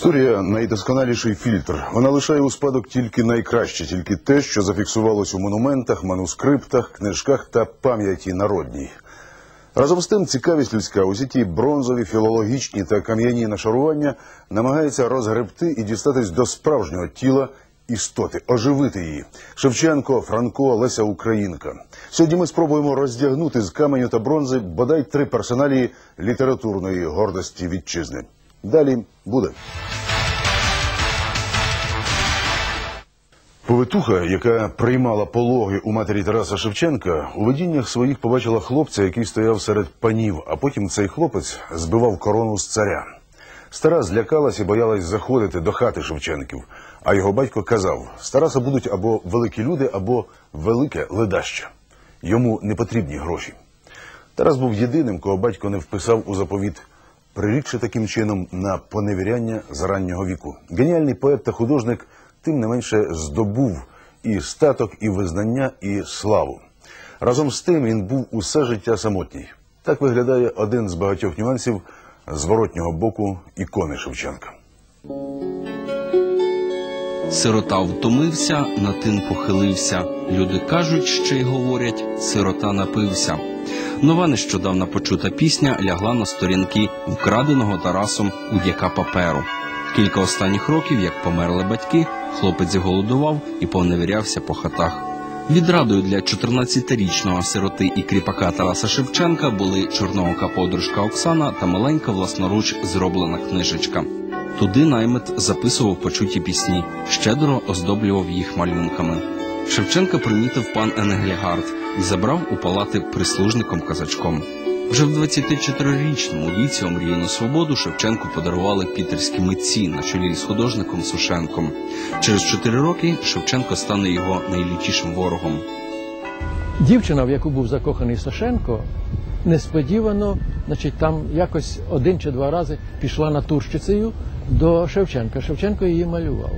Історія найдосконаліший фільтр. Вона лишає у спадок тільки найкраще, тільки те, що зафіксувалось у монументах, манускриптах, книжках та пам'яті народній. Разом з тим, цікавість людська усі ті бронзові, філологічні та кам'яні нашарування намагається розгребти і дістатись до справжнього тіла істоти, оживити її. Шевченко, Франко, Леся Українка. Сьогодні ми спробуємо роздягнути з каменю та бронзи бодай три персоналії літературної гордості вітчизни. Далі буде. Повитуха, яка приймала пологи у матері Тараса Шевченка, у видіннях своїх побачила хлопця, який стояв серед панів, а потім цей хлопець збивав корону з царя. Стара злякалась і боялась заходити до хати Шевченків, а його батько казав: з Тараса будуть або великі люди, або велике ледаще. Йому не потрібні гроші. Тарас був єдиним, кого батько не вписав у заповіт, прирікши таким чином на поневіряння з раннього віку. Геніальний поет та художник тим не менше здобув і статок, і визнання, і славу. Разом з тим він був усе життя самотній. Так виглядає один з багатьох нюансів зворотнього боку ікони Шевченка. Сирота втомився, на тин похилився. Люди кажуть, ще й говорять, сирота напився. Нова нещодавно почута пісня лягла на сторінки вкраденого Тарасом удяка паперу. Кілька останніх років, як померли батьки, хлопець голодував і поневірявся по хатах. Відрадою для 14-річного сироти і кріпака Тараса Шевченка були чорноока подружка Оксана та маленька власноруч зроблена книжечка. Туди наймит записував почуті пісні, щедро оздоблював їх малюнками. Шевченка примітив пан Енеглігард і забрав у палати прислужником казачком. Вже в 24-річному віці омріяну свободу Шевченку подарували пітерські митці на чолі з художником Сушенком. Через 4 роки Шевченко стане його найлютішим ворогом. Дівчина, в яку був закоханий Сашенко, несподівано, значить, там якось один чи два рази пішла натурщицею до Шевченка. Шевченко її малював.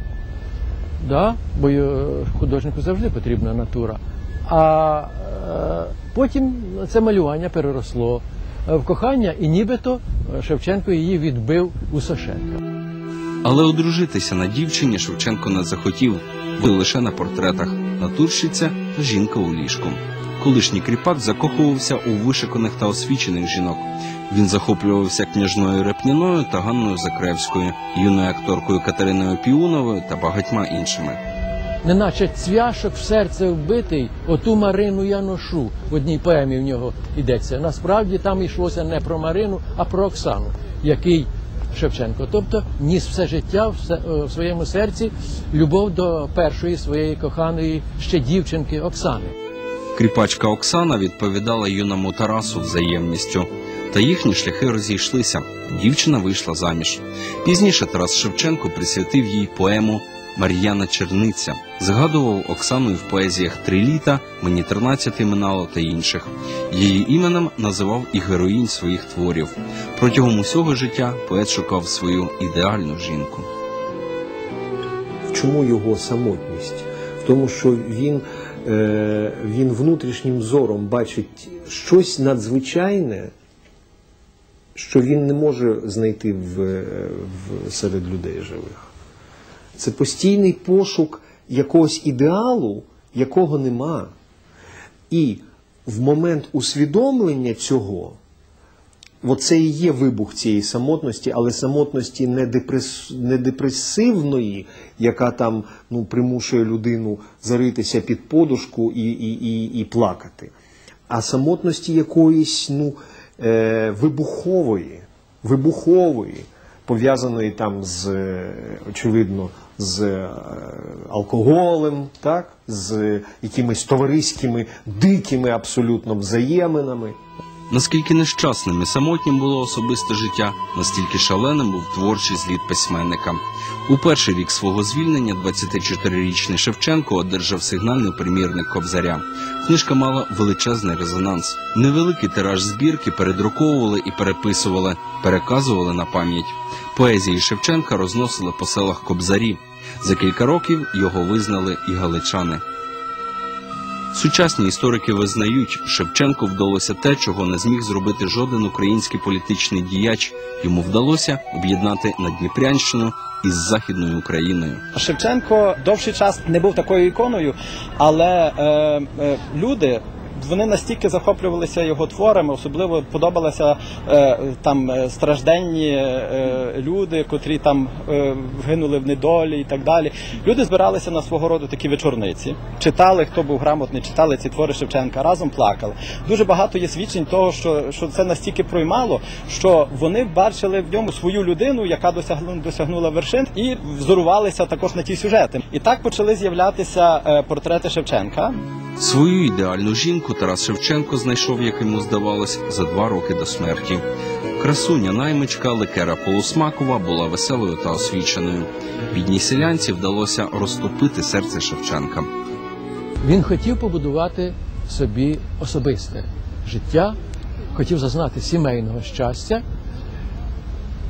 Да, бо е, художнику завжди потрібна натура. А е, потім це малювання переросло е, в кохання, і нібито Шевченко її відбив у Сашенка. Але одружитися на дівчині Шевченко не захотів, бо лише на портретах натурщиця жінка у ліжку. Колишній кріпак закохувався у вишиканих та освічених жінок. Він захоплювався княжною Репніною та Ганною Закревською, юною акторкою Катериною Піуновою та багатьма іншими. Неначе цвяшок в серце вбитий, оту Марину я ношу. В одній поемі в нього йдеться. Насправді там йшлося не про Марину, а про Оксану, який Шевченко. Тобто ніс все життя в е, своєму серці любов до першої своєї коханої ще дівчинки Оксани. Кріпачка Оксана відповідала юному Тарасу взаємністю. Та їхні шляхи розійшлися. Дівчина вийшла заміж. Пізніше Тарас Шевченко присвятив їй поему Мар'яна Черниця. Згадував Оксану в поезіях Три літа, мені тринадцяти минало та інших. Її іменем називав і героїнь своїх творів. Протягом усього життя поет шукав свою ідеальну жінку. Чому його самотність? В тому, що він, він внутрішнім зором бачить щось надзвичайне, що він не може знайти в, е, в, серед людей живих. Це постійний пошук якогось ідеалу, якого нема. І в момент усвідомлення цього, Оце і є вибух цієї самотності, але самотності не, депрес... не депресивної, яка там ну, примушує людину заритися під подушку і, і, і, і плакати, а самотності якоїсь ну, е, вибухової, вибухової, пов'язаної там з, е, очевидно, з е, алкоголем, так? з якимись товариськими, дикими абсолютно взаєминами. Наскільки нещасним і самотнім було особисте життя, настільки шаленим був творчий зліт письменника. У перший рік свого звільнення 24-річний Шевченко одержав сигнальний примірник Кобзаря. Книжка мала величезний резонанс. Невеликий тираж збірки передруковували і переписували, переказували на пам'ять. Поезії Шевченка розносили по селах Кобзарі. За кілька років його визнали і галичани. Сучасні історики визнають, Шевченку вдалося те, чого не зміг зробити жоден український політичний діяч. Йому вдалося об'єднати Надніпрянщину із Західною Україною. Шевченко довший час не був такою іконою, але е, е, люди. Вони настільки захоплювалися його творами, особливо подобалися е, там е, стражденні е, люди, котрі там е, вгинули в недолі і так далі. Люди збиралися на свого роду такі вечорниці, читали, хто був грамотний, читали ці твори Шевченка, разом плакали. Дуже багато є свідчень того, що, що це настільки проймало, що вони бачили в ньому свою людину, яка досягнула, досягнула вершин, і взорувалися також на ті сюжети. І так почали з'являтися е, портрети Шевченка. Свою ідеальну жінку Тарас Шевченко знайшов, як йому здавалось, за два роки до смерті. Красуня наймичка Лекера Полусмакова була веселою та освіченою. Бідній селянці вдалося розтопити серце Шевченка. Він хотів побудувати собі особисте життя, хотів зазнати сімейного щастя,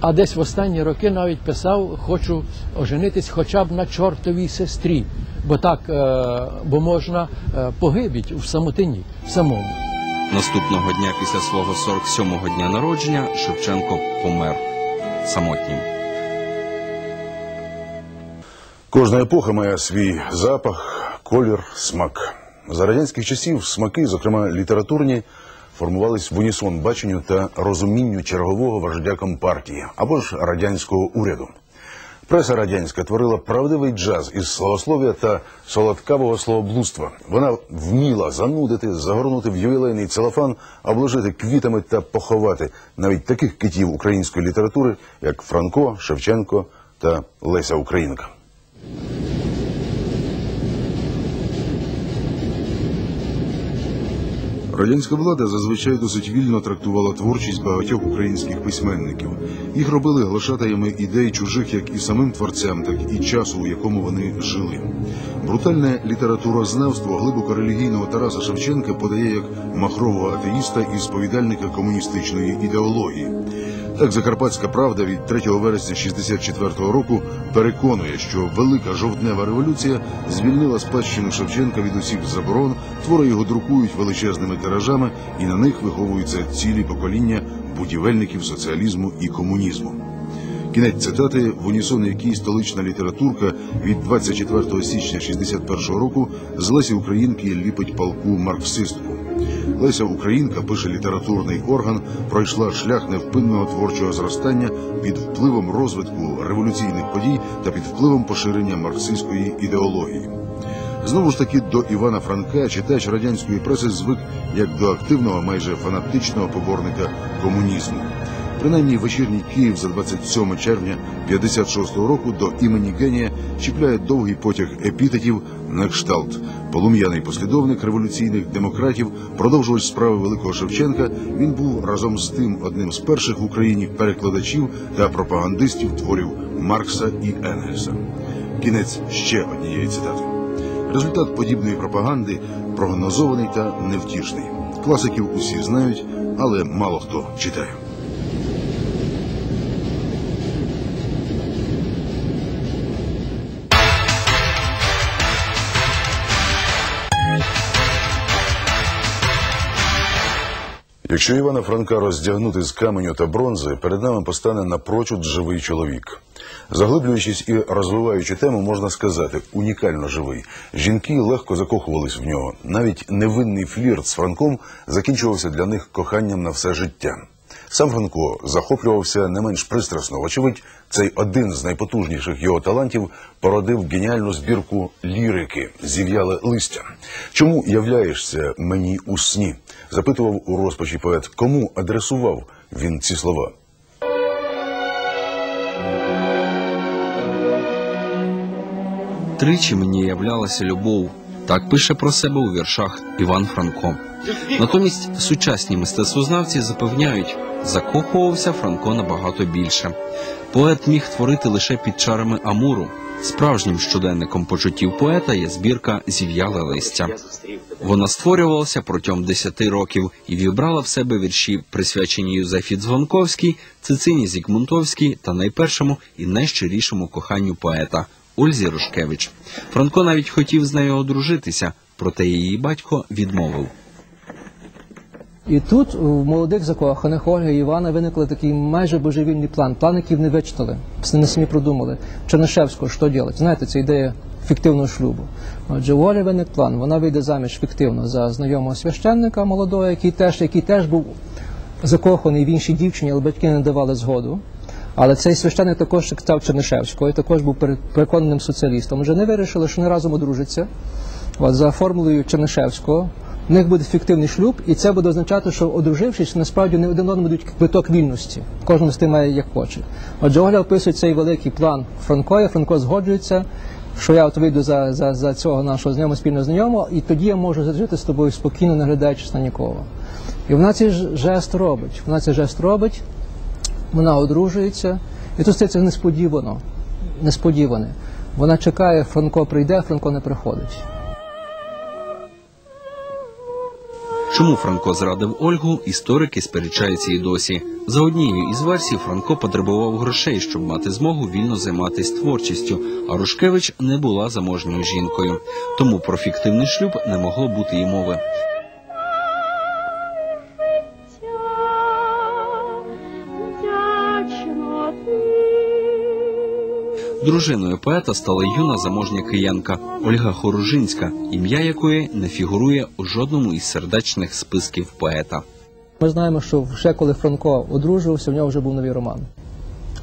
а десь в останні роки навіть писав: хочу оженитись хоча б на чортовій сестрі, бо так, е, бо можна е, погибіть в самотині, в самому. Наступного дня після свого 47-го дня народження Шевченко помер самотнім. Кожна епоха має свій запах, колір, смак. За радянських часів смаки, зокрема літературні, формувались в унісон баченню та розумінню чергового вождя компартії або ж радянського уряду. Преса радянська творила правдивий джаз із словослов'я та солодкавого словоблудства. Вона вміла занудити, загорнути в ювілейний целофан, обложити квітами та поховати навіть таких китів української літератури, як Франко, Шевченко та Леся Українка. Радянська влада зазвичай досить вільно трактувала творчість багатьох українських письменників. Їх робили глашатаями ідей чужих як і самим творцям, так і часу, у якому вони жили. Брутальне літературознавство глибоко релігійного Тараса Шевченка подає як махрового атеїста і сповідальника комуністичної ідеології. Так, Закарпатська правда від 3 вересня 64-го року переконує, що велика жовтнева революція звільнила спадщину Шевченка від усіх заборон, твори його друкують величезними тиражами, і на них виховуються цілі покоління будівельників соціалізму і комунізму. Кінець цитати, в унісон якій столична літературка від 24 січня 61 року з Лесі Українки ліпить палку марксистку. Леся Українка пише літературний орган, пройшла шлях невпинного творчого зростання під впливом розвитку революційних подій та під впливом поширення марксистської ідеології. Знову ж таки, до Івана Франка читач радянської преси звик як до активного, майже фанатичного поборника комунізму. Принаймні вечірній Київ за 27 червня 56-го року до імені генія чіпляє довгий потяг епітетів на кшталт. Полум'яний послідовник революційних демократів, продовжувач справи великого Шевченка. Він був разом з тим одним з перших в Україні перекладачів та пропагандистів творів Маркса і Енгельса. Кінець ще однієї цитати. Результат подібної пропаганди прогнозований та невтішний. Класиків усі знають, але мало хто читає. Якщо Івана Франка роздягнути з каменю та бронзи, перед нами постане напрочуд живий чоловік. Заглиблюючись і розвиваючи тему, можна сказати, унікально живий. Жінки легко закохувались в нього. Навіть невинний флірт з Франком закінчувався для них коханням на все життя. Сам Франко захоплювався не менш пристрасно. Вочевидь, цей один з найпотужніших його талантів породив геніальну збірку лірики зів'яле листя. Чому являєшся мені у сні? запитував у розпачі поет. Кому адресував він ці слова? Тричі мені являлася любов. Так пише про себе у віршах Іван Франко. Натомість сучасні мистецтвознавці запевняють, закохувався Франко набагато більше. Поет міг творити лише під чарами Амуру. Справжнім щоденником почуттів поета є збірка Зів'яле листя. Вона створювалася протягом 10 років і вібрала в себе вірші, присвячені Юзефі Дзвонковській, Цицині Зігмунтовській та найпершому і найщирішому коханню поета Ользі Рушкевич. Франко навіть хотів з нею одружитися, проте її батько відмовив. І тут у молодих закоханих Ольги і Івана виникли такий майже божевільний план, план, який вони вичитали, не самі продумали. Чернишевського, що робити? Знаєте, це ідея фіктивного шлюбу. Отже, у Олі виник план, вона вийде заміж фіктивно за знайомого священника молодого, який теж, який теж був закоханий в іншій дівчині, але батьки не давали згоду. Але цей священник також став Чернишевського і також був переконаним соціалістом. Отже, вони вирішили, що вони разом одружаться. От, за формулою Чернишевського. В них буде фіктивний шлюб, і це буде означати, що одружившись, насправді не один одному дають квиток вільності. Кожен з тим має як хоче. Отже, Оля описує цей великий план Франкоя. Франко згоджується, що я от вийду за, за, за цього нашого знайомого спільного знайомого, і тоді я можу жити з тобою спокійно, не глядаючись на нікого. І вона цей жест робить. Вона цей жест робить, вона одружується, і тут стається несподівано. Несподіване. Вона чекає, Франко прийде, Франко не приходить. Чому Франко зрадив Ольгу, історики сперечаються і досі. За однією із версій, Франко потребував грошей, щоб мати змогу вільно займатися творчістю, а Рушкевич не була заможною жінкою. Тому про фіктивний шлюб не могло бути й мови. Дружиною поета стала юна заможня киянка Ольга Хоружинська, ім'я якої не фігурує у жодному із сердечних списків поета. Ми знаємо, що ще коли Франко одружувався, в нього вже був новий роман.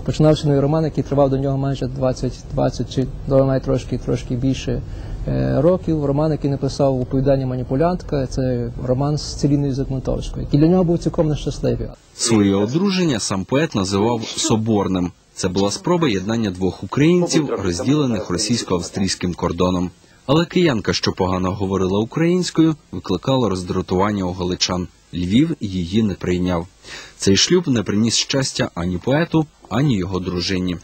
Починався новий роман, який тривав до нього майже 20, 20 чи до навіть трошки, трошки більше е, років. Роман, який написав оповідання маніпулянтка, це роман з Целіною Закментовською, який для нього був цілком нещасливий. Своє одруження сам поет називав соборним. Це була спроба єднання двох українців, розділених російсько-австрійським кордоном. Але киянка, що погано говорила українською, викликала роздратування у галичан. Львів її не прийняв. Цей шлюб не приніс щастя ані поету, ані його дружині.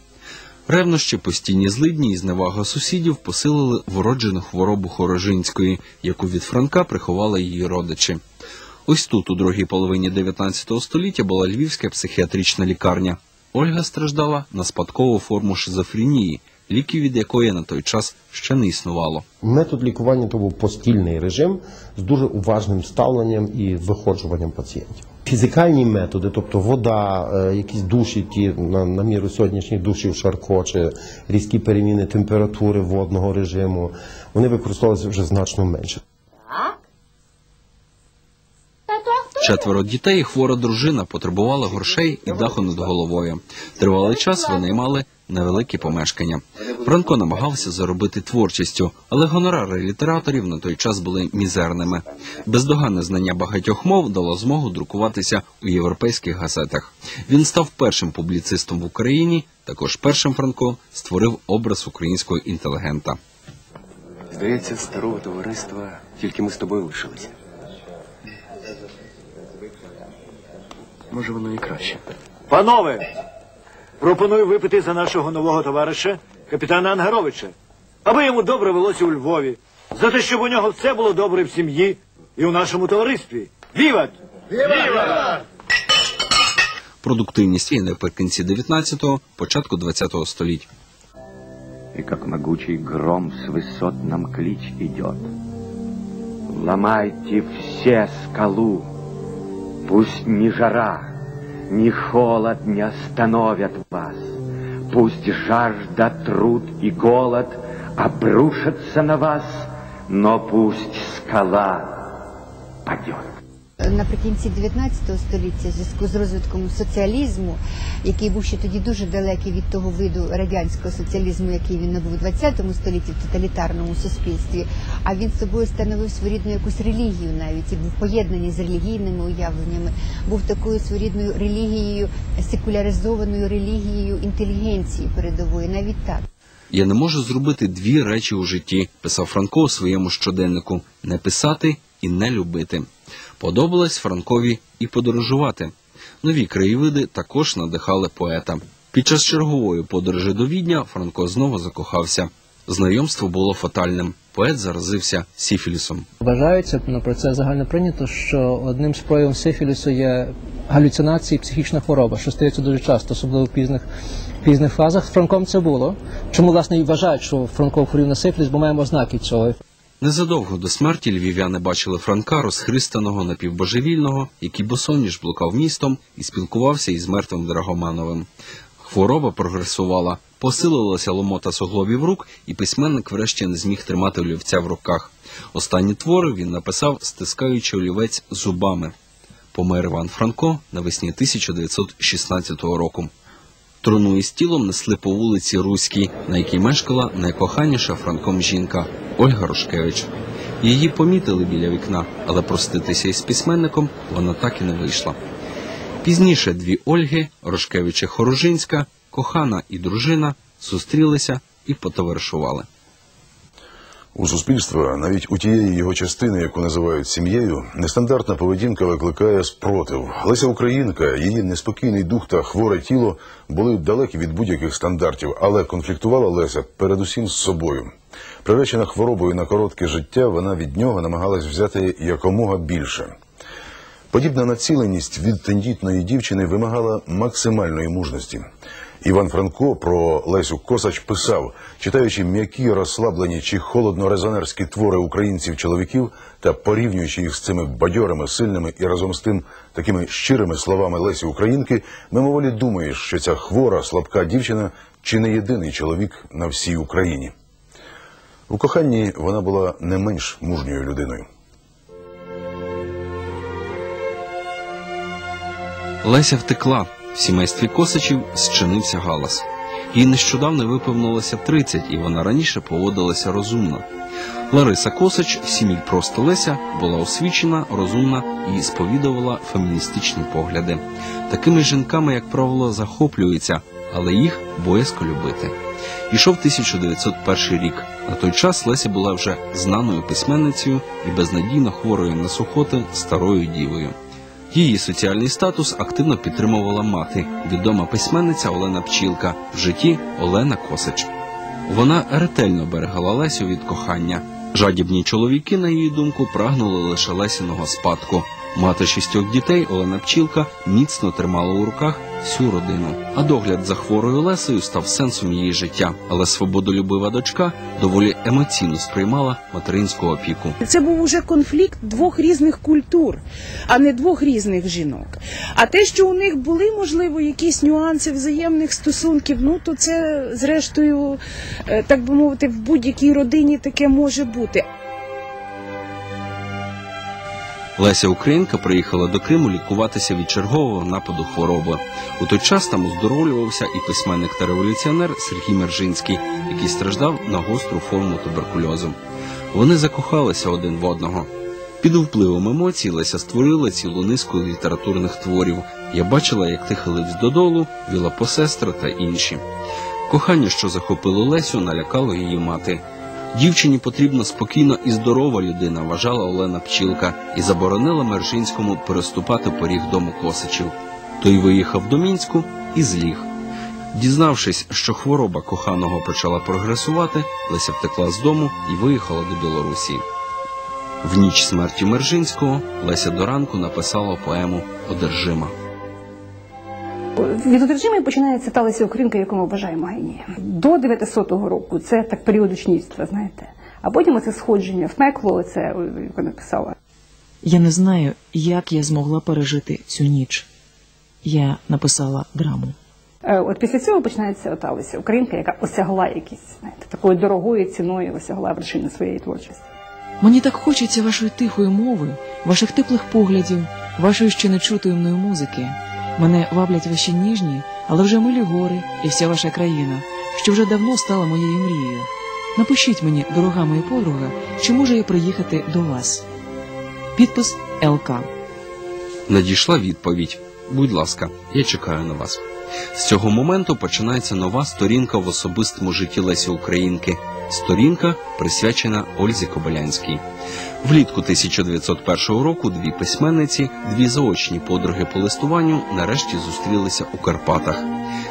Ревнощі, постійні злидні і зневага сусідів посилили вроджену хворобу Хорожинської, яку від Франка приховали її родичі. Ось тут, у другій половині 19 століття, була львівська психіатрична лікарня. Ольга страждала на спадкову форму шизофренії, ліків від якої на той час ще не існувало. Метод лікування то був постільний режим з дуже уважним ставленням і виходжуванням пацієнтів. Фізикальні методи, тобто вода, е, якісь душі, ті на, на міру сьогоднішніх душів Шарко чи різкі переміни температури водного режиму, вони використовувалися вже значно менше. Четверо дітей і хвора дружина потребували грошей і даху над головою. Тривалий час винаймали невеликі помешкання. Франко намагався заробити творчістю, але гонорари літераторів на той час були мізерними. Бездоганне знання багатьох мов дало змогу друкуватися у європейських газетах. Він став першим публіцистом в Україні. Також першим Франко створив образ українського інтелігента. Здається, старого товариства тільки ми з тобою лишилися. Може, воно і краще. Панове, пропоную випити за нашого нового товариша, капітана Ангаровича, аби йому добре велося у Львові, за те, щоб у нього все було добре в сім'ї і у нашому товаристві. Віват! Продуктивність і наприкінці 19-го, початку 20-го століть. И как могучий гром с высот нам клич идет. Ломайте все скалу, пусть ни жара, ни холод не остановят вас. Пусть жажда, труд и голод обрушатся на вас, но пусть скала падет. Наприкінці 19 століття, в зв'язку з розвитком соціалізму, який був ще тоді дуже далекий від того виду радянського соціалізму, який він набув у 20 столітті в тоталітарному суспільстві, а він собою становив своєрідну якусь релігію навіть і був поєднаний з релігійними уявленнями, був такою своєрідною релігією, секуляризованою релігією інтелігенції передової, навіть так. Я не можу зробити дві речі у житті, писав Франко у своєму щоденнику: не писати і не любити. Подобалось Франкові і подорожувати. Нові краєвиди також надихали поета. Під час чергової подорожі до Відня Франко знову закохався. Знайомство було фатальним. Поет заразився сіфілісом. Вважається, ну, про це загально прийнято, що одним з проявів сифілісу є галюцинації, психічна хвороба, що стається дуже часто, особливо в пізних, пізних фазах. Франком це було. Чому, власне, і вважають, що Франко хворів на сифіліс, бо маємо ознаки цього. Незадовго до смерті львів'яни бачили Франка розхристаного напівбожевільного, який босоніж блукав містом і спілкувався із мертвим Драгомановим. Хвороба прогресувала, посилилася ломота суглобів рук, і письменник врешті не зміг тримати олівця в руках. Останні твори він написав, стискаючи олівець зубами. Помер Іван Франко навесні 1916 року. Труну із тілом несли по вулиці Руській, на якій мешкала найкоханіша Франком жінка Ольга Рошкевич. Її помітили біля вікна, але проститися із письменником вона так і не вийшла. Пізніше дві Ольги, Рушкевича Хорожинська, кохана і дружина, зустрілися і потоваришували. У суспільства, навіть у тієї його частини, яку називають сім'єю, нестандартна поведінка викликає спротив. Леся Українка, її неспокійний дух та хворе тіло були далекі від будь-яких стандартів, але конфліктувала Леся передусім з собою. Приречена хворобою на коротке життя, вона від нього намагалась взяти якомога більше. Подібна націленість від тендітної дівчини вимагала максимальної мужності. Іван Франко про Лесю Косач писав, читаючи м'які, розслаблені чи холодно-резонерські твори українців-чоловіків та порівнюючи їх з цими бадьорими, сильними і разом з тим такими щирими словами Лесі Українки, мимоволі думаєш, що ця хвора, слабка дівчина чи не єдиний чоловік на всій Україні. У коханні вона була не менш мужньою людиною. Леся втекла. В сімействі Косачів зчинився галас. Їй нещодавно виповнилося 30, і вона раніше поводилася розумно. Лариса Косач, сім'ї просто Леся, була освічена, розумна і сповідувала феміністичні погляди. Такими жінками, як правило, захоплюються, але їх боязко любити. Ішов 1901 рік. На той час Леся була вже знаною письменницею і безнадійно хворою на сухоти старою дівою. Її соціальний статус активно підтримувала мати, відома письменниця Олена Пчілка, в житті Олена Косич. Вона ретельно берегала Лесю від кохання. Жадібні чоловіки, на її думку, прагнули лише Лесіного спадку. Мати шістьох дітей Олена Пчілка міцно тримала у руках всю родину. А догляд за хворою Лесею став сенсом її життя. Але свободолюбива дочка доволі емоційно сприймала материнську опіку. Це був уже конфлікт двох різних культур, а не двох різних жінок. А те, що у них були, можливо, якісь нюанси взаємних стосунків, ну то це, зрештою, е, так би мовити, в будь-якій родині таке може бути. Леся Українка приїхала до Криму лікуватися від чергового нападу хвороби. У той час там оздоровлювався і письменник та революціонер Сергій Мержинський, який страждав на гостру форму туберкульозу. Вони закохалися один в одного. Під впливом емоцій Леся створила цілу низку літературних творів. Я бачила, як ти хилився додолу, віла посестра та інші. Кохання, що захопило Лесю, налякало її мати. Дівчині потрібна спокійна і здорова людина, вважала Олена Пчілка, і заборонила Мержинському переступати поріг дому Косичів. Той виїхав до Мінську і зліг. Дізнавшись, що хвороба коханого почала прогресувати, Леся втекла з дому і виїхала до Білорусі. В ніч смерті Мержинського Леся до ранку написала поему Одержима. Від одержимої починається та Леся Українка, яку ми вважаємо генієм. До 900-го року це так період учнівства, знаєте. А потім це сходження в пекло, це яке написала. Я не знаю, як я змогла пережити цю ніч. Я написала драму. Е, От після цього починається ота Леся Українка, яка осягла якісь, знаєте, такою дорогою ціною осягла вершини своєї творчості. Мені так хочеться вашої тихої мови, ваших теплих поглядів, вашої ще не чутої мною музики. Мене ваблять ваші ніжні, але вже милі гори і вся ваша країна, що вже давно стала моєю мрією. Напишіть мені, дорога моя подруга, чи можу я приїхати до вас. Підпис ЛК. Надійшла відповідь. Будь ласка, я чекаю на вас. З цього моменту починається нова сторінка в особистому житті Лесі Українки. Сторінка присвячена Ользі Кобилянській. Влітку 1901 року дві письменниці, дві заочні подруги по листуванню нарешті зустрілися у Карпатах.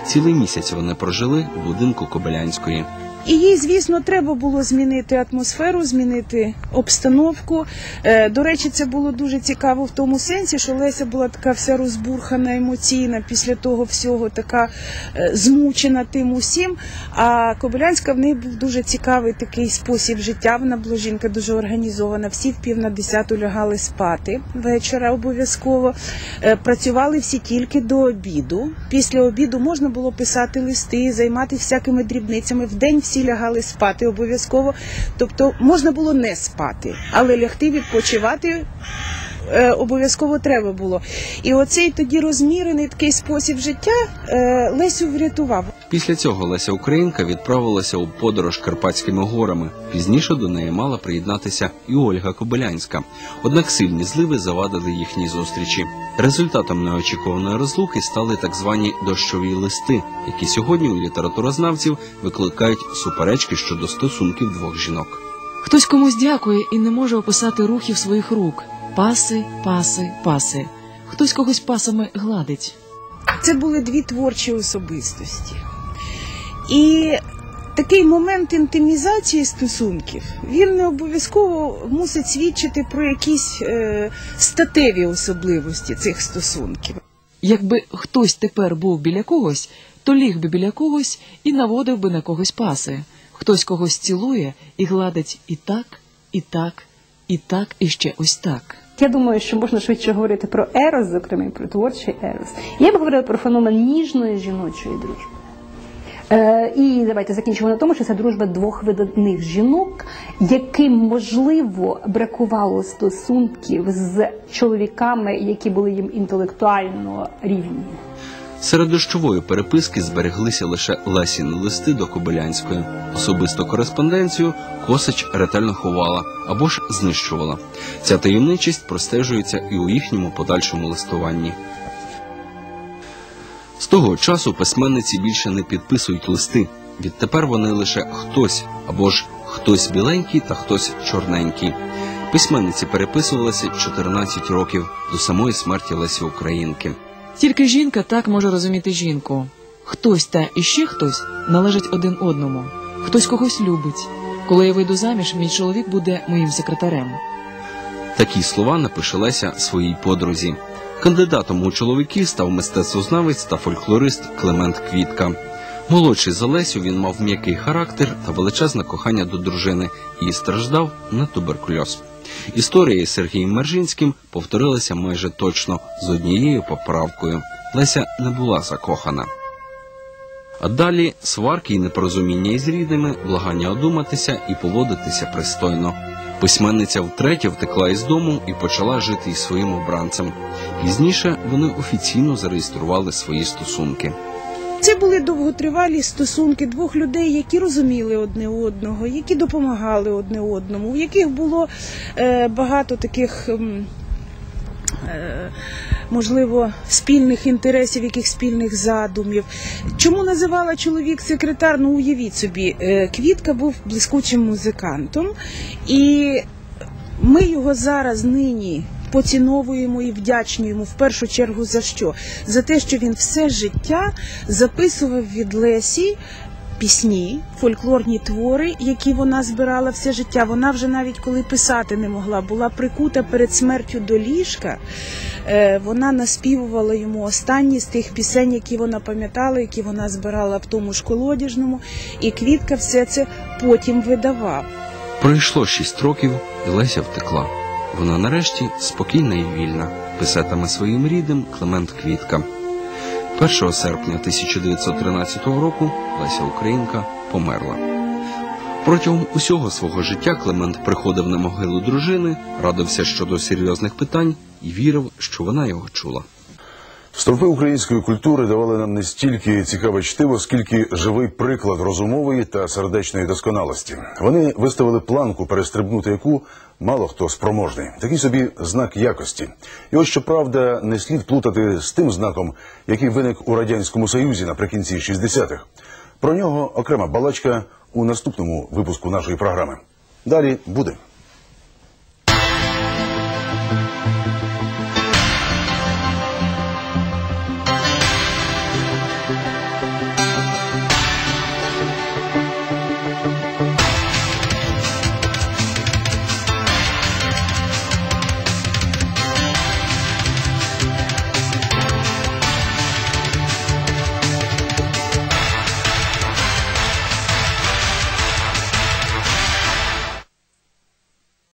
Цілий місяць вони прожили в будинку Кобилянської. І їй, звісно, треба було змінити атмосферу, змінити обстановку. Е, До речі, це було дуже цікаво в тому сенсі, що Леся була така вся розбурхана, емоційна, після того всього така е, змучена тим усім. А Кобилянська в неї був дуже цікавий такий спосіб життя. Вона була жінка дуже організована. Всі в пів на десяту лягали спати вечора обов'язково. Е, Працювали всі тільки до обіду. Після обіду можна було писати листи, займатися всякими дрібницями. В день всі лягали спати обов'язково. Тобто можна було не спати, але лягти відпочивати. е, Обов'язково треба було. І оцей тоді розмірений такий спосіб життя е, Лесю врятував. Після цього Леся Українка відправилася у подорож Карпатськими горами. Пізніше до неї мала приєднатися і Ольга Кобилянська. Однак сильні зливи завадили їхній зустрічі. Результатом неочікуваної розлуки стали так звані дощові листи, які сьогодні у літературознавців викликають суперечки щодо стосунків двох жінок. Хтось комусь дякує і не може описати рухів своїх рук. Паси, паси, паси. Хтось когось пасами гладить. Це були дві творчі особистості. І такий момент інтимізації стосунків він не обов'язково мусить свідчити про якісь е, статеві особливості цих стосунків. Якби хтось тепер був біля когось, то ліг би біля когось і наводив би на когось паси. Хтось когось цілує і гладить і так, і так, і так, і ще ось так. Я думаю, що можна швидше говорити про ерос, зокрема про творчий ерос. Я б говорила про феномен ніжної жіночої дружби. Е, і давайте закінчимо на тому, що це дружба двох видатних жінок, яким можливо бракувало стосунків з чоловіками, які були їм інтелектуально рівні. Серед дощової переписки збереглися лише Лесіни листи до Кобилянської. Особисту кореспонденцію Косач ретельно ховала або ж знищувала. Ця таємничість простежується і у їхньому подальшому листуванні. З того часу письменниці більше не підписують листи. Відтепер вони лише хтось або ж хтось біленький та хтось чорненький. Письменниці переписувалися 14 років до самої смерті Лесі Українки. Тільки жінка так може розуміти жінку. Хтось та іще хтось належить один одному. Хтось когось любить. Коли я вийду заміж, мій чоловік буде моїм секретарем. Такі слова напише Леся своїй подрузі. Кандидатом у чоловіки став мистецтвознавець та фольклорист Климент Квітка. Молодший за Лесю він мав м'який характер та величезне кохання до дружини і страждав на туберкульоз. Історія із Сергієм Мержинським повторилася майже точно з однією поправкою. Леся не була закохана. А далі сварки і непорозуміння із рідними, благання одуматися і поводитися пристойно. Письменниця втретє втекла із дому і почала жити із своїм обранцем. Пізніше вони офіційно зареєстрували свої стосунки. Це були довготривалі стосунки двох людей, які розуміли одне одного, які допомагали одне одному, в яких було е, багато таких. е, Можливо, спільних інтересів, яких спільних задумів. Чому називала чоловік секретар? Ну, уявіть собі, е, Квітка був блискучим музикантом, і ми його зараз нині поціновуємо і вдячні йому в першу чергу за що? За те, що він все життя записував від Лесі пісні, фольклорні твори, які вона збирала все життя. Вона вже навіть коли писати не могла, була прикута перед смертю до ліжка. Е, Вона наспівувала йому останні з тих пісень, які вона пам'ятала, які вона збирала в тому ж колодяжному, і Квітка все це потім видавав. Пройшло шість років, і Леся втекла. Вона нарешті спокійна і вільна, писатиме своїм рідним Климент Квітка. 1 серпня 1913 року Леся Українка померла. Протягом усього свого життя Климент приходив на могилу дружини, радився щодо серйозних питань і вірив, що вона його чула. Стовпи української культури давали нам не стільки цікаве чтиво, скільки живий приклад розумової та сердечної досконалості. Вони виставили планку, перестрибнути яку мало хто спроможний. Такий собі знак якості. І ось щоправда, не слід плутати з тим знаком, який виник у радянському союзі наприкінці 60-х. Про нього окрема балачка у наступному випуску нашої програми. Далі буде.